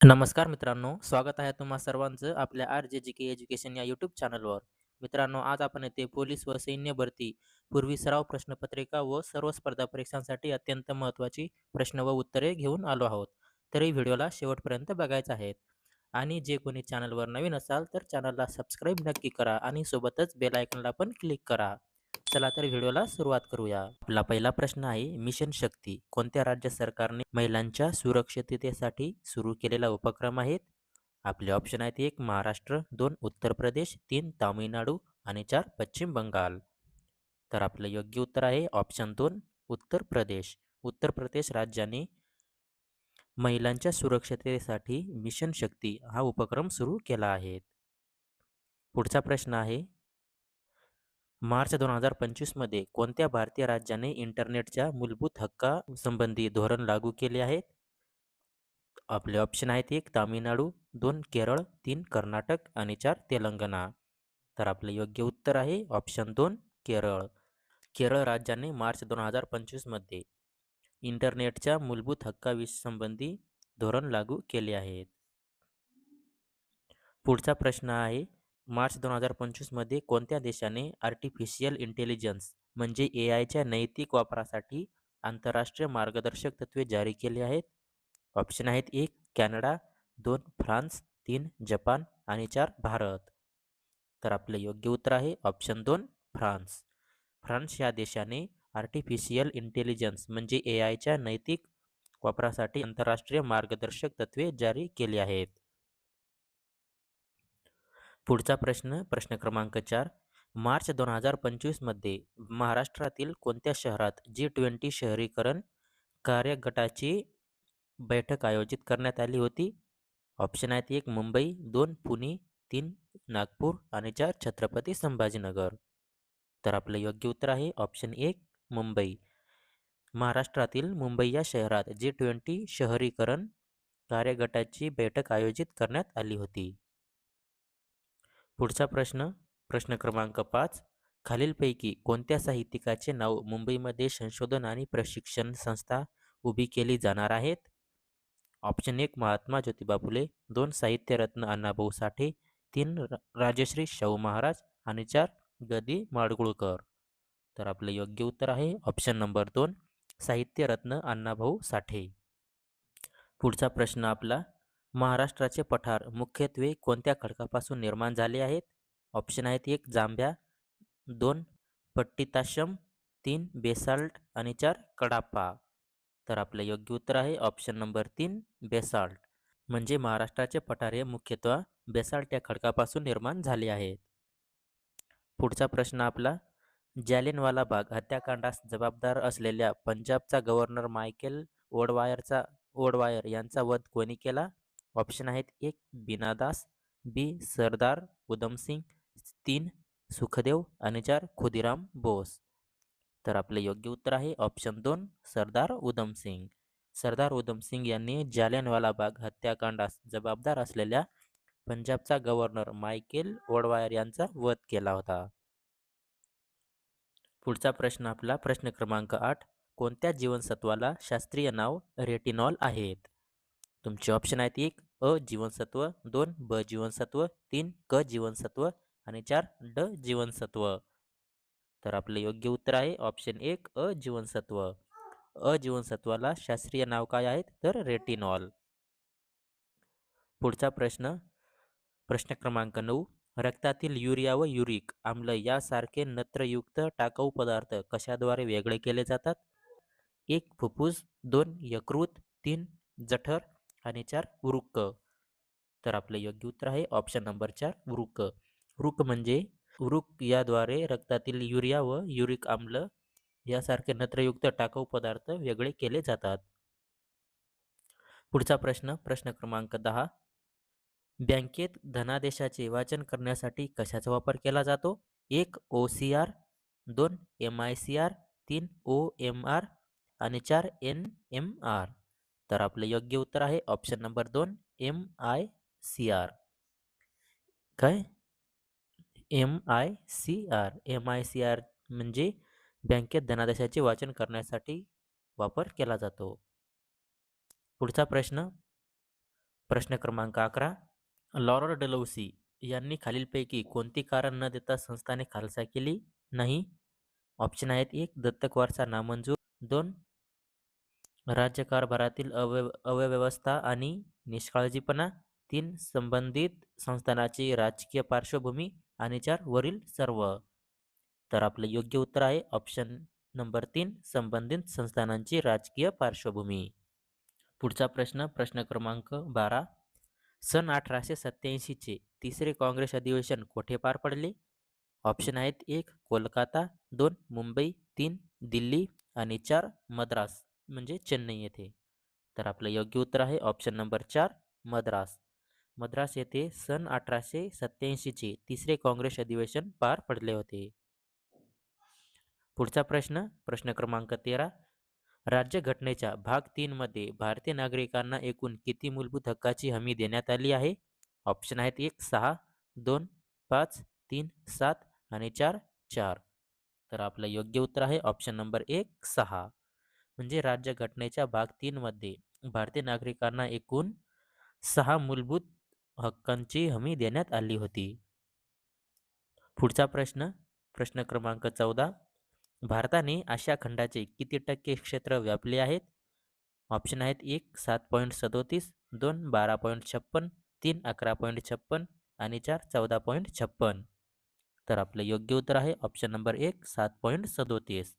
नमस्कार मित्रांनो, स्वागत आहे तुम्हा सर्वांचं आपल्या आर जे जी के एज्युकेशन या यूट्यूब चॅनलवर. मित्रांनो, आज आपण येथे पोलीस व सैन्य भरती पूर्वी सराव प्रश्नपत्रिका व सर्व स्पर्धा परीक्षांसाठी अत्यंत महत्त्वाची प्रश्न व उत्तरे घेऊन आलो आहोत. तरी व्हिडिओला शेवटपर्यंत बघायचं आहे. आणि जे कोणी चॅनलवर नवीन असाल तर चॅनलला सबस्क्राईब नक्की करा आणि सोबतच बेल पण क्लिक करा. चला तर व्हिडिओला सुरुवात करूया. आपला पहिला प्रश्न आहे मिशन शक्ती कोणत्या राज्य सरकारने महिलांच्या सुरक्षिततेसाठी सुरू केलेला उपक्रम आहेत? आपले ऑप्शन आहेत एक महाराष्ट्र, दोन उत्तर प्रदेश, तीन तामिळनाडू आणि चार पश्चिम बंगाल. तर आपलं योग्य उत्तर आहे ऑप्शन दोन उत्तर प्रदेश. उत्तर प्रदेश राज्याने महिलांच्या सुरक्षिततेसाठी मिशन शक्ती हा उपक्रम सुरू केला आहे. पुढचा प्रश्न आहे मार्च दोन हजार पंचवीसमध्ये कोणत्या भारतीय राज्याने इंटरनेटच्या मूलभूत हक्कासंबंधी धोरण लागू केले आहे आपले ऑप्शन आहेत एक तामिळनाडू, दोन केरळ, तीन कर्नाटक आणि चार तेलंगणा. तर आपले योग्य उत्तर आहे ऑप्शन दोन केरळ. केरळ राज्याने मार्च दोन हजार पंचवीसमध्ये इंटरनेटच्या मूलभूत हक्कासंबंधी धोरण लागू केले आहेत. पुढचा प्रश्न आहे मार्च दोन हजार पंचवीसमध्ये कोणत्या देशाने आर्टिफिशियल इंटेलिजन्स म्हणजे ए आयच्या नैतिक वापरासाठी आंतरराष्ट्रीय मार्गदर्शक तत्त्वे जारी केली आहेत? ऑप्शन आहेत एक कॅनडा, दोन फ्रान्स, तीन जपान आणि चार भारत. तर आपलं योग्य उत्तर आहे ऑप्शन दोन फ्रान्स. फ्रान्स या देशाने आर्टिफिशियल इंटेलिजन्स म्हणजे ए आयच्या नैतिक वापरासाठी आंतरराष्ट्रीय मार्गदर्शक तत्त्वे जारी केली आहेत. पुढचा प्रश्न प्रश्न क्रमांक चार मार्च दोन हजार पंचवीसमध्ये महाराष्ट्रातील कोणत्या शहरात जी ट्वेंटी शहरीकरण कार्यगटाची बैठक आयोजित करण्यात आली होती? ऑप्शन आहेत एक मुंबई, दोन पुणे, तीन नागपूर आणि चार छत्रपती संभाजीनगर. तर आपलं योग्य उत्तर आहे ऑप्शन एक मुंबई. महाराष्ट्रातील मुंबई या शहरात जी ट्वेंटी शहरीकरण कार्यगटाची बैठक आयोजित करण्यात आली होती. पुढचा प्रश्न प्रश्न क्रमांक पाच खालीलपैकी कोणत्या साहित्यिकाचे नाव मुंबईमध्ये संशोधन आणि प्रशिक्षण संस्था उभी केली जाणार आहेत? ऑप्शन एक महात्मा ज्योतिबा फुले, दोन साहित्यरत्न अण्णाभाऊ साठे, तीन राजश्री शाहू महाराज आणि चार गदी माडगुळकर माडगूळकर. तर आपलं योग्य उत्तर आहे ऑप्शन नंबर दोन साहित्यरत्न अण्णाभाऊ साठे. पुढचा प्रश्न आपला महाराष्ट्राचे पठार मुख्यत्वे कोणत्या खडकापासून निर्माण झाले आहेत? ऑप्शन आहेत एक जांभ्या, दोन पट्टिताशम तीन बेसाल्ट आणि चार कडापा. तर आपलं योग्य उत्तर आहे ऑप्शन नंबर तीन बेसाल्ट. म्हणजे महाराष्ट्राचे पठार हे मुख्यतः बेसाल्ट या खडकापासून निर्माण झाले आहेत. पुढचा प्रश्न आपला जालियनवाला बाग हत्याकांडास जबाबदार असलेल्या पंजाबचा गव्हर्नर मायकेल ओडवायरचा ओडवायर यांचा वध कोणी केला? ऑप्शन आहेत एक बिनादास बी सरदार उधमसिंग, तीन सुखदेव आणि चार खुदिराम बोस. तर आपले योग्य उत्तर आहे ऑप्शन दोन सरदार उधमसिंग. सरदार उधमसिंग यांनी जालियनवाला बाग हत्याकांडास जबाबदार असलेल्या पंजाबचा गव्हर्नर मायकेल ओडवायर यांचा वध केला होता. पुढचा प्रश्न आपला प्रश्न क्रमांक आठ कोणत्या जीवनसत्वाला शास्त्रीय नाव रेटिनॉल आहेत? तुमचे ऑप्शन आहेत एक अ जीवनसत्व, दोन ब जीवनसत्व, तीन क जीवनसत्व आणि चार ड जीवनसत्व. तर आपलं योग्य उत्तर आहे ऑप्शन एक अ जीवनसत्व. अ जीवनसत्वाला शास्त्रीय नाव काय आहेत तर रेटिनॉल. पुढचा प्रश्न प्रश्न क्रमांक नऊ रक्तातील युरिया व युरिक आम्ल यासारखे नत्रयुक्त टाकाऊ पदार्थ कशाद्वारे वेगळे केले जातात? एक फुफ्फुस, दोन यकृत, तीन जठर आणि चार वृक्क. तर आपलं योग्य उत्तर आहे ऑप्शन नंबर चार वृक्क. वृक्क म्हणजे वृक याद्वारे रक्तातील युरिया व युरिक आम्ल यासारखे नत्रयुक्त टाकाऊ पदार्थ वेगळे केले जातात. पुढचा प्रश्न प्रश्न क्रमांक दहा बँकेत धनादेशाचे वाचन करण्यासाठी कशाचा वापर केला जातो? एक ओ सी आर, दोन एम आय सी आर, तीन ओ एम आर आणि चार एन एम आर. तर आपलं योग्य उत्तर आहे ऑप्शन नंबर दोन एम आय सी आर. काय? M I C R M I C R म्हणजे बँकेत धनादेशाचे वाचन करण्यासाठी वापर केला जातो. पुढचा प्रश्न. प्रश्न क्रमांक अकरा. लॉरल डलौसी यांनी खालीलपैकी कोणती कारण न देता संस्थाने खालसा केली? नाही. ऑप्शन आहेत एक दत्तक वारसा नामंजूर. दोन राज्यकारभारातील अव्यव अव्यवस्था आणि निष्काळजीपणा तीन संबंधित संस्थानाची राजकीय पार्श्वभूमी आणि चार वरील सर्व. तर आपलं योग्य उत्तर आहे ऑप्शन नंबर तीन संबंधित संस्थानांची राजकीय पार्श्वभूमी. पुढचा प्रश्न प्रश्न क्रमांक बारा. सन अठराशे सत्याऐंशीचे तिसरे काँग्रेस अधिवेशन कोठे पार पडले? ऑप्शन आहेत एक कोलकाता दोन मुंबई तीन दिल्ली आणि चार मद्रास. म्हणजे चेन्नई येथे. तर आपलं योग्य उत्तर आहे ऑप्शन नंबर चार मद्रास. मद्रास येथे सन अठराशे सत्याऐंशीचे तिसरे काँग्रेस अधिवेशन पार पडले होते. पुढचा प्रश्न प्रश्न क्रमांक तेरा. राज्यघटनेच्या भाग तीनमध्ये भारतीय नागरिकांना एकूण किती मूलभूत हक्काची हमी देण्यात आली आहे? ऑप्शन आहेत एक सहा दोन पाच तीन सात आणि चार चार. तर आपलं योग्य उत्तर आहे ऑप्शन नंबर एक सहा. म्हणजे राज्यघटनेच्या भाग तीनमध्ये भारतीय नागरिकांना एकूण सहा मूलभूत हक्कांची हमी देण्यात आली होती. पुढचा प्रश्न प्रश्न क्रमांक चौदा. भारताने आशिया खंडाचे किती टक्के क्षेत्र व्यापले आहेत? ऑप्शन आहेत एक सात पॉईंट सदोतीस दोन बारा पॉईंट छप्पन तीन अकरा पॉईंट छप्पन आणि चार चौदा पॉईंट छप्पन. तर आपलं योग्य उत्तर आहे ऑप्शन नंबर एक सात पॉईंट सदोतीस.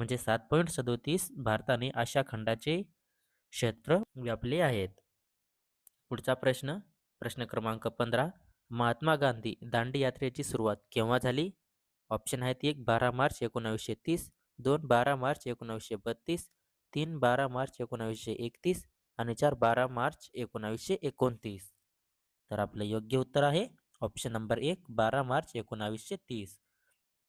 म्हणजे सात पॉईंट सदोतीस भारताने आशा खंडाचे क्षेत्र व्यापले आहेत. पुढचा प्रश्न प्रश्न क्रमांक पंधरा महात्मा गांधी दांडी यात्रेची सुरुवात केव्हा झाली? ऑप्शन आहेत एक बारा मार्च एकोणावीसशे तीस दोन बारा मार्च एकोणावीसशे बत्तीस तीन बारा मार्च एकोणावीसशे एकतीस आणि चार बारा मार्च एकोणावीसशे एकोणतीस. तर आपलं योग्य उत्तर आहे ऑप्शन नंबर एक बारा मार्च एकोणावीसशे तीस.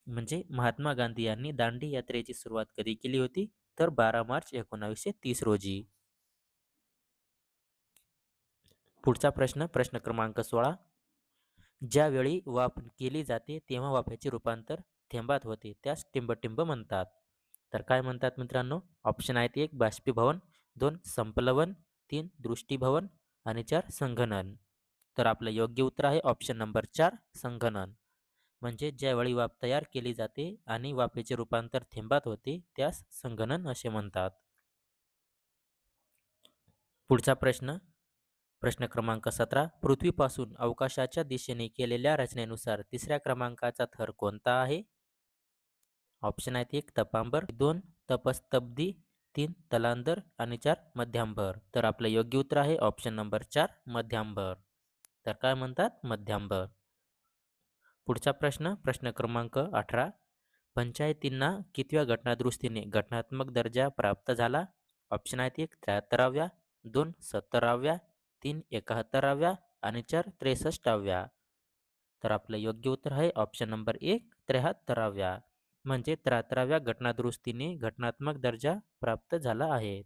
म्हणजे महात्मा गांधी यांनी दांडी यात्रेची सुरुवात कधी केली होती? तर बारा मार्च एकोणावीसशे तीस रोजी. पुढचा प्रश्न प्रश्न क्रमांक सोळा. ज्यावेळी वाफ केली जाते तेव्हा वाफ्याचे रूपांतर थेंबात होते त्यास टिंबटिंब म्हणतात. तर काय म्हणतात मित्रांनो? ऑप्शन आहेत एक बाष्पीभवन दोन संपलवन तीन दृष्टीभवन आणि चार संगणन तर आपलं योग्य उत्तर आहे ऑप्शन नंबर चार संगणन म्हणजे ज्यावेळी वाफ तयार केली जाते आणि वाफेचे रूपांतर थेंबात होते त्यास संगणन असे म्हणतात. पुढचा प्रश्न. प्रश्न क्रमांक सतरा. पृथ्वीपासून अवकाशाच्या दिशेने केलेल्या रचनेनुसार तिसऱ्या क्रमांकाचा थर कोणता आहे? ऑप्शन आहेत एक तपांबर दोन तपस्तब्दी तीन तलांतर आणि चार मध्यांबर. तर आपलं योग्य उत्तर आहे ऑप्शन नंबर चार मध्यांबर. तर काय म्हणतात? मध्यांबर. पुढचा प्रश्न प्रश्न क्रमांक अठरा. पंचायतींना कितव्या घटनादुरुस्तीने घटनात्मक दर्जा प्राप्त झाला? ऑप्शन आहेत एक त्र्याहत्तराव्या दोन सत्तराव्या तीन एकाहत्तराव्या आणि चार त्रेसष्टाव्या. तर आपलं योग्य उत्तर आहे ऑप्शन नंबर एक त्र्याहत्तराव्या. म्हणजे त्र्याहत्तराव्या घटनादुरुस्तीने घटनात्मक दर्जा प्राप्त झाला आहे.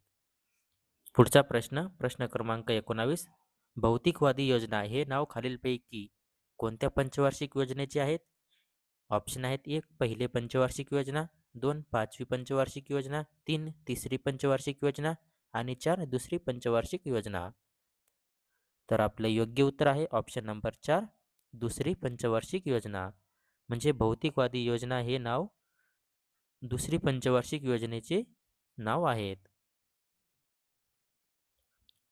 पुढचा प्रश्न प्रश्न क्रमांक एकोणावीस. भौतिकवादी योजना हे नाव खालीलपैकी कोणत्या पंचवार्षिक योजनेचे आहेत? ऑप्शन आहेत एक पहिले पंचवार्षिक योजना दोन पाचवी पंचवार्षिक योजना तीन तिसरी पंचवार्षिक योजना आणि चार दुसरी पंचवार्षिक योजना. तर आपलं योग्य उत्तर आहे ऑप्शन नंबर चार दुसरी पंचवार्षिक योजना. म्हणजे भौतिकवादी योजना हे नाव दुसरी पंचवार्षिक योजनेचे नाव आहेत.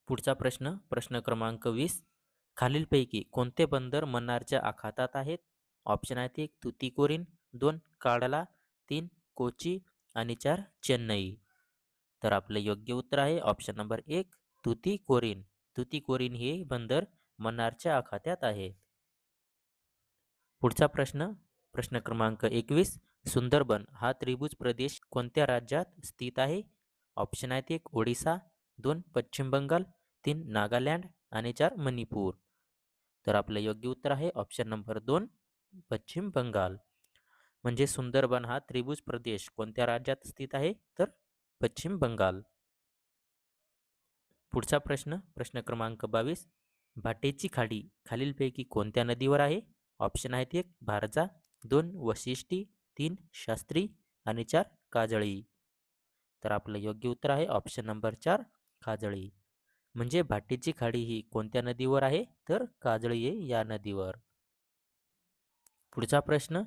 पुढचा प्रश्न प्रश्न क्रमांक वीस खालीलपैकी कोणते बंदर मन्नारच्या आखातात आहेत? ऑप्शन आहेत एक तुतीकोरीन दोन काडला तीन कोची आणि चार चेन्नई. तर आपलं योग्य उत्तर आहे ऑप्शन नंबर एक तुतीकोरीन. तुतीकोरीन हे बंदर मन्नारच्या आखात्यात आहे. पुढचा प्रश्न प्रश्न क्रमांक एकवीस सुंदरबन हा त्रिभुज प्रदेश कोणत्या राज्यात स्थित आहे? ऑप्शन आहेत एक ओडिसा दोन पश्चिम बंगाल तीन नागालँड आणि चार मणिपूर. तर आपलं योग्य उत्तर आहे ऑप्शन नंबर दोन पश्चिम बंगाल. म्हणजे सुंदरबन हा त्रिभुज प्रदेश. कोणत्या राज्यात स्थित आहे? तर पश्चिम बंगाल. पुढचा प्रश्न प्रश्न क्रमांक बावीस. भाटेची खाडी खालीलपैकी कोणत्या नदीवर आहे? ऑप्शन आहेत एक भारजा दोन वशिष्ठी. तीन शास्त्री. आणि चार काजळी. तर आपलं योग्य उत्तर आहे ऑप्शन नंबर चार काजळी. म्हणजे भाटीची खाडी ही कोणत्या नदीवर आहे? तर काजळीये या नदीवर. पुढचा प्रश्न.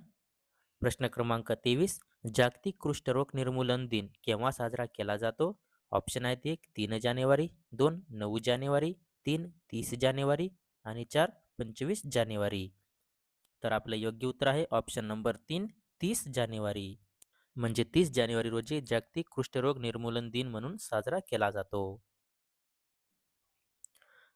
प्रश्न क्रमांक तेवीस. जागतिक कुष्ठरोग निर्मूलन दिन केव्हा साजरा केला जातो? ऑप्शन आहेत एक तीन जानेवारी दोन नऊ जानेवारी तीन तीस जानेवारी आणि चार पंचवीस जानेवारी. तर आपलं योग्य उत्तर आहे ऑप्शन नंबर तीन तीस जानेवारी. म्हणजे तीस जानेवारी रोजी जागतिक कुष्ठरोग निर्मूलन दिन म्हणून साजरा केला जातो.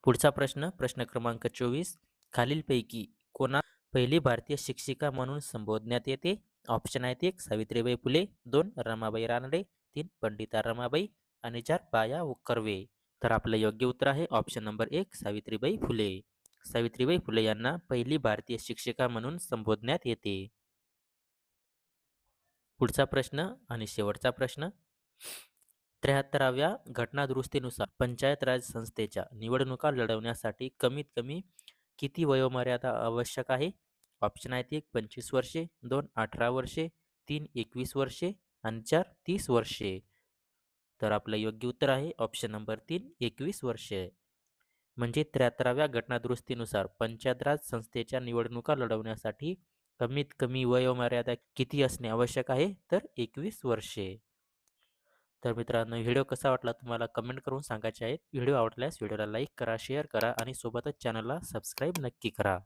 पुढचा प्रश्न प्रश्न क्रमांक चोवीस. खालीलपैकी कोणा पहिली भारतीय शिक्षिका म्हणून संबोधण्यात येते? ऑप्शन आहेत एक सावित्रीबाई फुले दोन रमाबाई रानडे तीन पंडिता रमाबाई आणि चार बाया कर्वे तर आपलं योग्य उत्तर आहे ऑप्शन नंबर एक सावित्रीबाई फुले. सावित्रीबाई फुले यांना पहिली भारतीय शिक्षिका म्हणून संबोधण्यात येते. पुढचा प्रश्न आणि शेवटचा प्रश्न. त्र्याहत्तराव्या घटनादुरुस्तीनुसार पंचायत राज संस्थेच्या निवडणुका लढवण्यासाठी कमीत कमी किती वयोमर्यादा आवश्यक आहे? ऑप्शन आहेत एक पंचवीस वर्षे दोन अठरा वर्षे तीन एकवीस वर्षे आणि चार तीस वर्षे. तर आपलं योग्य उत्तर आहे ऑप्शन नंबर तीन एकवीस वर्षे. म्हणजे त्र्याहत्तराव्या घटनादुरुस्तीनुसार पंचायत राज संस्थेच्या निवडणुका लढवण्यासाठी कमीत कमी वयोमर्यादा किती असणे आवश्यक आहे? तर एकवीस वर्षे. तर मित्रांनो व्हिडिओ कसा वाटला तुम्हाला कमेंट करून सांगायचे आहेत व्हिडिओ आवडल्यास व्हिडिओला लाईक करा शेअर करा आणि सोबतच चॅनलला सबस्क्राईब नक्की करा.